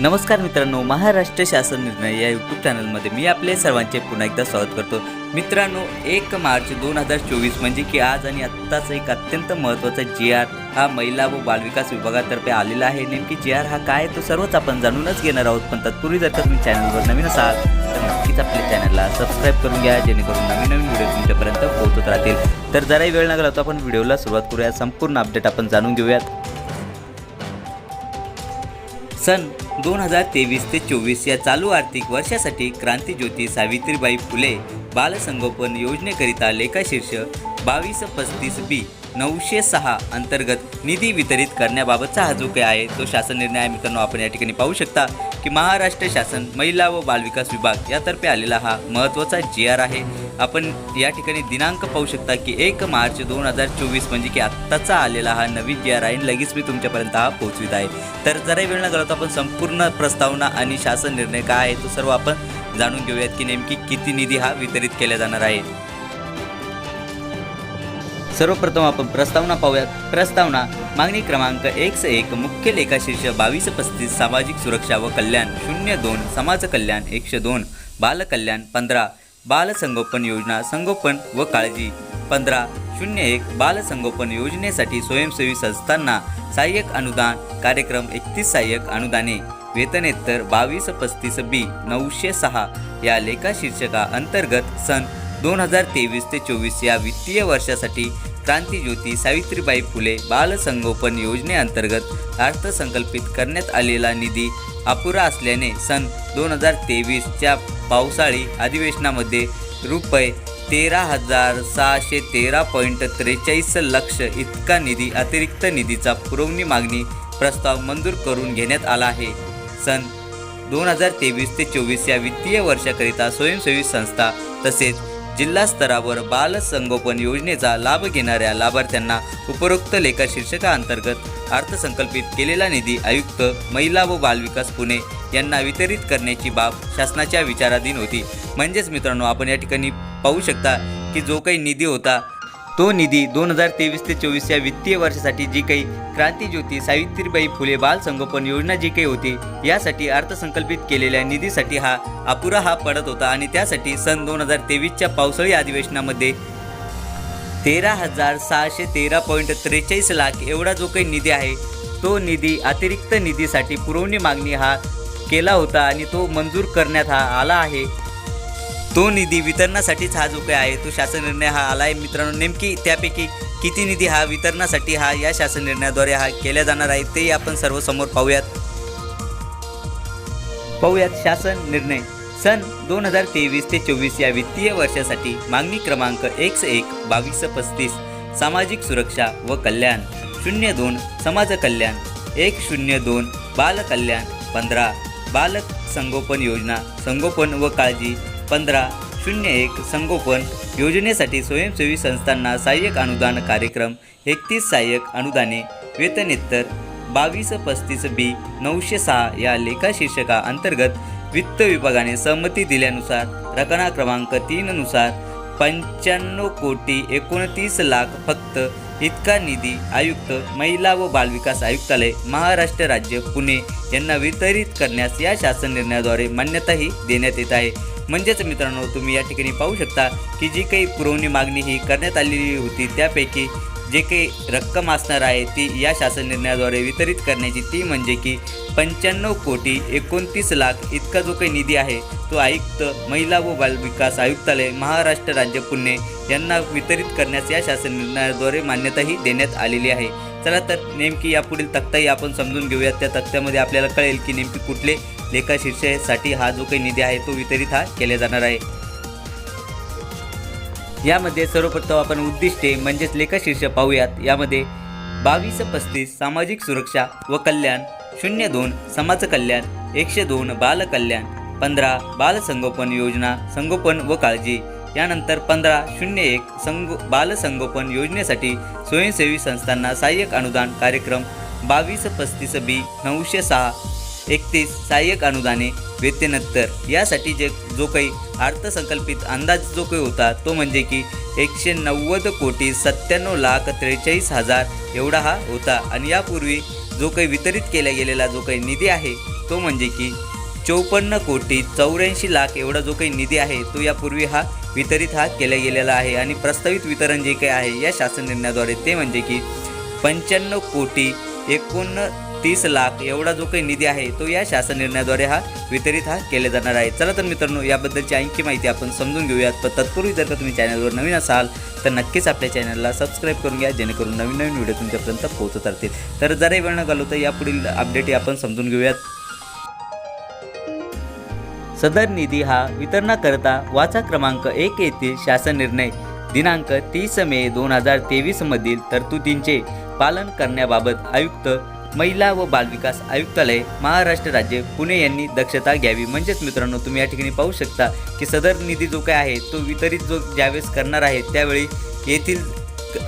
नमस्कार मित्रांनो महाराष्ट्र शासन निर्णय या यूट्यूब चॅनलमध्ये मी आपले सर्वांचे पुन्हा एकदा स्वागत करतो. मित्रांनो एक मार्च दोन हजार चोवीस म्हणजे की आज आणि आत्ताच एक अत्यंत महत्त्वाचा जी आर हा महिला व बालविकास विभागातर्फे आलेला आहे. नेमकी जी आर हा काय तो सर्वच आपण जाणूनच घेणार आहोत. पण तत्पूर्वी जर का तुम्ही चॅनलवर नवीन असाल तर नक्कीच आपल्या चॅनलला सबस्क्राईब करून घ्या जेणेकरून नवीन नवीन व्हिडिओ तुमच्यापर्यंत पोहोचत राहतील. तर जराही वेळ न घालवता आपण व्हिडिओला सुरुवात करूया. संपूर्ण अपडेट आपण जाणून घेऊयात. सन दोन हजार तेवीस ते चोवीस या चालू आर्थिक वर्षासाठी क्रांतीज्योती सावित्रीबाई फुले बालसंगोपन योजनेकरिता लेखाशीर्ष बावीस पस्तीस बी. नऊशे सहा अंतर्गत निधी वितरित करण्याबाबतचा हा जो काही आहे तो शासन निर्णय आहे. मित्रांनो आपण या ठिकाणी पाहू शकता की महाराष्ट्र शासन महिला व बालविकास विभाग यातर्फे आलेला हा महत्त्वाचा जी आर आहे. आपण या ठिकाणी दिनांक पाहू शकता की एक मार्च दोन हजार चोवीस म्हणजे की आत्ताचा आलेला हा नवीन जी आर आहे. आणि लगेच मी तुमच्यापर्यंत हा पोहोचवित आहे. तर जरा वेळ न घालवता आपण संपूर्ण प्रस्तावना आणि शासन निर्णय काय आहे तो सर्व आपण जाणून घेऊयात की नेमकी किती निधी हा वितरित केला जाणार आहे. सर्वप्रथम आपण प्रस्तावना पाहूयात. प्रस्तावना मागणी क्रमांक एक एक मुख्य लेखाशीर्ष बावीस पस्तीस सामाजिक सुरक्षा व कल्याण शून्य दोन समाज कल्याण एकशे दोन बालकल्याण पंधरा बालसंगोपन योजना संगोपन व काळजी पंधरा शून्य एक बालसंगोपन योजनेसाठी स्वयंसेवी संस्थांना सहाय्यक अनुदान कार्यक्रम एकतीस सहाय्यक अनुदाने वेतनेत्तर बावीस पस्तीस बी नऊशे सहा या लेखाशीर्षका अंतर्गत सन दोन हजार तेवीस ते चोवीस या वित्तीय वर्षासाठी क्रांतीज्योती सावित्रीबाई फुले बालसंगोपन योजनेअंतर्गत अर्थसंकल्पित करण्यात आलेला निधी अपुरा असल्याने सन दोन हजार तेवीसच्या पावसाळी अधिवेशनामध्ये रुपये तेरा हजार सहाशे तेरा पॉईंट त्रेचाळीस लक्ष इतका निधी अतिरिक्त निधीचा पुरवणी मागणी प्रस्ताव मंजूर करून घेण्यात आला आहे. सन दोन हजार तेवीस ते चोवीस या वित्तीय वर्षाकरिता स्वयंसेवी संस्था तसेच जिल्हा स्तरावर बाल संगोपन योजनेचा लाभ घेणाऱ्या लाभार्थ्यांना उपरोक्त लेखा शीर्षकाअंतर्गत अर्थसंकल्पित केलेला निधी आयुक्त महिला व बालविकास पुणे यांना वितरित करण्याची बाब शासनाच्या विचाराधीन होती. म्हणजेच मित्रांनो आपण या ठिकाणी पाहू शकता की जो काही निधी होता तो निधी दोन हजार तेवीस ते चोवीस या वित्तीय वर्षासाठी जी काही क्रांतीज्योती सावित्रीबाई फुले बाल संगोपन योजना जी काही होती यासाठी अर्थसंकल्पित केलेल्या निधीसाठी हा अपुरा हा पडत होता आणि त्यासाठी सन दोन हजार तेवीसच्या पावसाळी अधिवेशनामध्ये तेरा हजार सहाशे तेरा पॉईंट त्रेचाळीस लाख एवढा जो काही निधी आहे तो निधी अतिरिक्त निधीसाठी पुरवणी मागणी हा केला होता आणि तो मंजूर करण्यात हा आला आहे. तो निधी वितरणासाठीच हा जो काही आहे. तो शासन निर्णय हा आला आहे मित्रांनो नेमकी त्यापैकी किती निधी हा वितरणासाठी हा या शासन निर्णयाद्वारे हा केला जाणार आहे ते आपण सर्व समोर पाहूयात. पाहूयात शासन निर्णय. सन दोन हजार तेवीस ते चोवीस या वित्तीय वर्षासाठी मागणी क्रमांक एक एक बावीस पस्तीस सामाजिक सुरक्षा व कल्याण शून्य दोन समाज कल्याण एक शून्य दोन बालकल्याण पंधरा बालक संगोपन योजना संगोपन व काळजी पंधरा शून्य एक संगोपन योजनेसाठी स्वयंसेवी संस्थांना सहाय्यक अनुदान कार्यक्रम एकतीस सहाय्यक अनुदाने वेतनेत्तर बावीस पस्तीस बी नऊशे सहा या लेखा शीर्षका अंतर्गत वित्त विभागाने सहमती दिल्यानुसार रकना क्रमांक तीननुसार पंच्याण्णव कोटी एकोणतीस लाख फक्त इतका निधी आयुक्त महिला व बालविकास आयुक्तालय महाराष्ट्र राज्य पुणे यांना वितरित करण्यास या शासन निर्णयाद्वारे मान्यताही देण्यात येत आहे. म्हणजेच मित्रांनो तुम्ही या ठिकाणी पाहू शकता की जी काही पुरवणी मागणी ही करण्यात आलेली होती त्यापैकी जे काही रक्कम असणार आहे ती या शासन निर्णयाद्वारे वितरित करण्याची ती म्हणजे की पंच्याण्णव कोटी एकोणतीस लाख इतका जो काही निधी आहे तो आयुक्त महिला व बालविकास आयुक्तालय महाराष्ट्र राज्य पुणे यांना वितरित करण्यास या शासन निर्णयाद्वारे मान्यताही देण्यात आलेली आहे. चला तर नेमकी यापुढील तक्ताही आपण समजून घेऊयात. त्या तक्त्यामध्ये आपल्याला कळेल की नेमकी कुठले लेखा शीर्षेसाठी हा जो काही निधी आहे तो वितरित हा केला जाणार आहे. यामध्ये सर्वप्रथम आपण उद्दिष्टे म्हणजेच लेखाशीर्ष पाहूयात. यामध्ये बावीस पस्तीस सामाजिक सुरक्षा व कल्याण शून्य दोन समाज कल्याण एकशे दोन बालकल्याण पंधरा बालसंगोपन योजना संगोपन व काळजी. यानंतर पंधरा शून्य एक संगो बालसंगोपन योजनेसाठी स्वयंसेवी संस्थांना सहाय्यक अनुदान कार्यक्रम बावीस पस्तीस बी नऊशे सहा एकतीस सहाय्यक अनुदाने वेतनोत्तर यासाठी जे जो काही अर्थसंकल्पित अंदाज जो काही होता तो म्हणजे की एकशे नव्वद कोटी सत्त्याण्णव लाख त्रेचाळीस हजार एवढा हा होता. आणि यापूर्वी जो काही वितरित केला गेलेला जो काही निधी आहे तो म्हणजे की चौपन्न कोटी चौऱ्याऐंशी लाख एवढा जो काही निधी आहे तो यापूर्वी हा वितरित हा केला गेलेला आहे. आणि प्रस्तावित वितरण जे काही आहे या शासन निर्णयाद्वारे ते म्हणजे की पंच्याण्णव कोटी एकोण तीस लाख एवढा जो काही निधी आहे तो या शासन निर्णयाद्वारे हा वितरित हा केला जाणार आहे. चला तर मित्रांनो याबद्दलची आणखी माहिती आपण समजून घेऊयात. पण तत्पूर्वी जर का तुम्ही चॅनलवर नवीन असाल तर नक्कीच आपल्या चॅनलला सबस्क्राईब करून घ्या जेणेकरून नवीन नवीन व्हिडिओ तुमच्यापर्यंत पोहोचत राहतील. तर जरा वेळ न घालवता यापुढील अपडेट आपण समजून घेऊयात. सदर निधी हा वितरणाकरता वाचा क्रमांक एक येथील शासन निर्णय दिनांक तीस मे दोन हजार तेवीसमधील तरतुदींचे पालन करण्याबाबत आयुक्त महिला व बालविकास आयुक्तालय महाराष्ट्र राज्य पुणे यांनी दक्षता घ्यावी. म्हणजेच मित्रांनो तुम्ही या ठिकाणी पाहू शकता की सदर निधी जो काय आहे तो वितरित जो ज्यावेळेस करणार आहे त्यावेळी येथील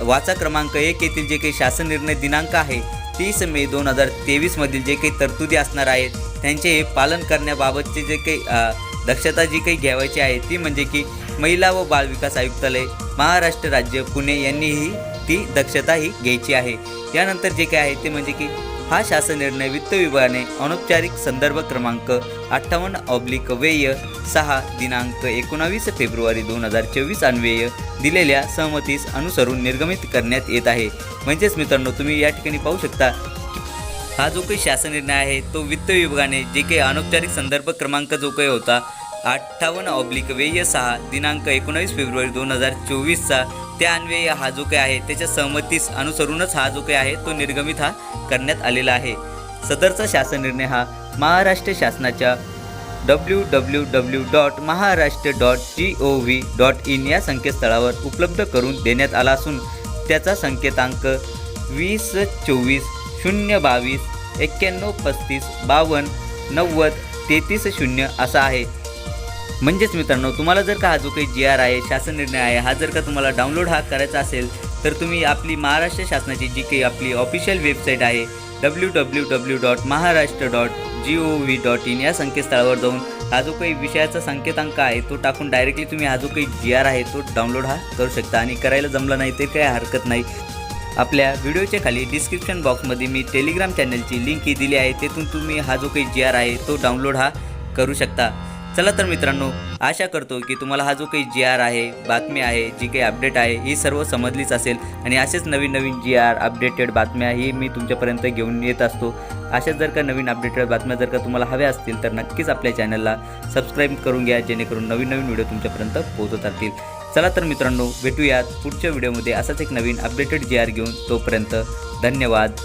वाचा क्रमांक एक येथील जे काही शासन निर्णय दिनांक आहे तीस मे दोन हजार तेवीसमधील जे काही तरतुदी असणार आहेत त्यांचे हे पालन करण्याबाबतचे जे काही दक्षता जी काही घ्यावायची आहे ती म्हणजे की महिला व बालविकास आयुक्तालय महाराष्ट्र राज्य पुणे यांनीही ती दक्षता ही घ्यायची आहे. यानंतर जे काय आहे ते म्हणजे की हा शासन निर्णय वित्त विभागाने अनौपचारिक संदर्भ क्रमांक अठ्ठावन्न ऑब्लिक व्यय सहा दिनांक एकोणावीस फेब्रुवारी दोन हजार चोवीस अन्वय दिलेल्या सहमतीस अनुसरून निर्गमित करण्यात येत आहे. म्हणजेच मित्रांनो तुम्ही या ठिकाणी पाहू शकता हा जो काही शासन निर्णय आहे तो वित्त विभागाने जे काही अनौपचारिक संदर्भ क्रमांक जो काही होता अठ्ठावन्न ऑब्लिक व्यय सहा दिनांक एकोणावीस फेब्रुवारी दोन हजार चोवीसचा. त्या अन्वय हा जो काही आहे त्याच्या सहमतीस अनुसरूनच हा जो काही आहे तो निर्गमित हा करण्यात आलेला आहे. सदरचा शासन निर्णय हा महाराष्ट्र शासनाच्या W W W dot Maharashtra dot G O V dot in या संकेतस्थळावर उपलब्ध करून देण्यात आला असून त्याचा संकेतांक वीस चोवीस शून्य बावीस एक्क्याण्णव पस्तीस बावन्न नव्वद तेहतीस शून्य असा आहे. म्हणजेच मित्रांनो तुम्हाला जर का हा जो काही जी आर आहे शासन निर्णय आहे हा जर का तुम्हाला डाउनलोड हा करायचा असेल तर तुम्ही आपली महाराष्ट्र शासनाची जी काही आपली ऑफिशियल वेबसाईट आहे W W W dot Maharashtra dot G O V dot in या संकेतस्थळावर जाऊन हा जो काही विषयाचा संकेतांक आहे तो टाकून डायरेक्टली तुम्ही हा जो काही जी आर आहे तो डाउनलोड हा करू शकता. आणि करायला जमलं नाही ते काही हरकत नाही. आपल्या व्हिडिओच्या खाली डिस्क्रिप्शन बॉक्समध्ये मी टेलिग्राम चॅनलची लिंक ही दिली आहे तेथून तुम्ही हा जो काही जी आर आहे तो डाउनलोड हा करू शकता. चला तर मित्रांनो आशा करतो की तुम्हाला हा जो काही जी आर आहे बातमी आहे जी काही अपडेट आहे ही सर्व समजलीच असेल. आणि असेच नवीन नवीन जी आर अपडेटेड बातम्या ही मी तुमच्यापर्यंत घेऊन येत असतो. अशाच जर का नवीन अपडेटेड बातम्या जर का तुम्हाला हव्या असतील तर नक्कीच आपल्या चॅनलला सबस्क्राईब करून घ्या जेणेकरून नवीन नवीन व्हिडिओ तुमच्यापर्यंत पोहोचत राहतील. चला तर मित्रांनो भेटूयात पुढच्या व्हिडिओमध्ये असाच एक नवीन अपडेटेड जी आर घेऊन. तोपर्यंत धन्यवाद.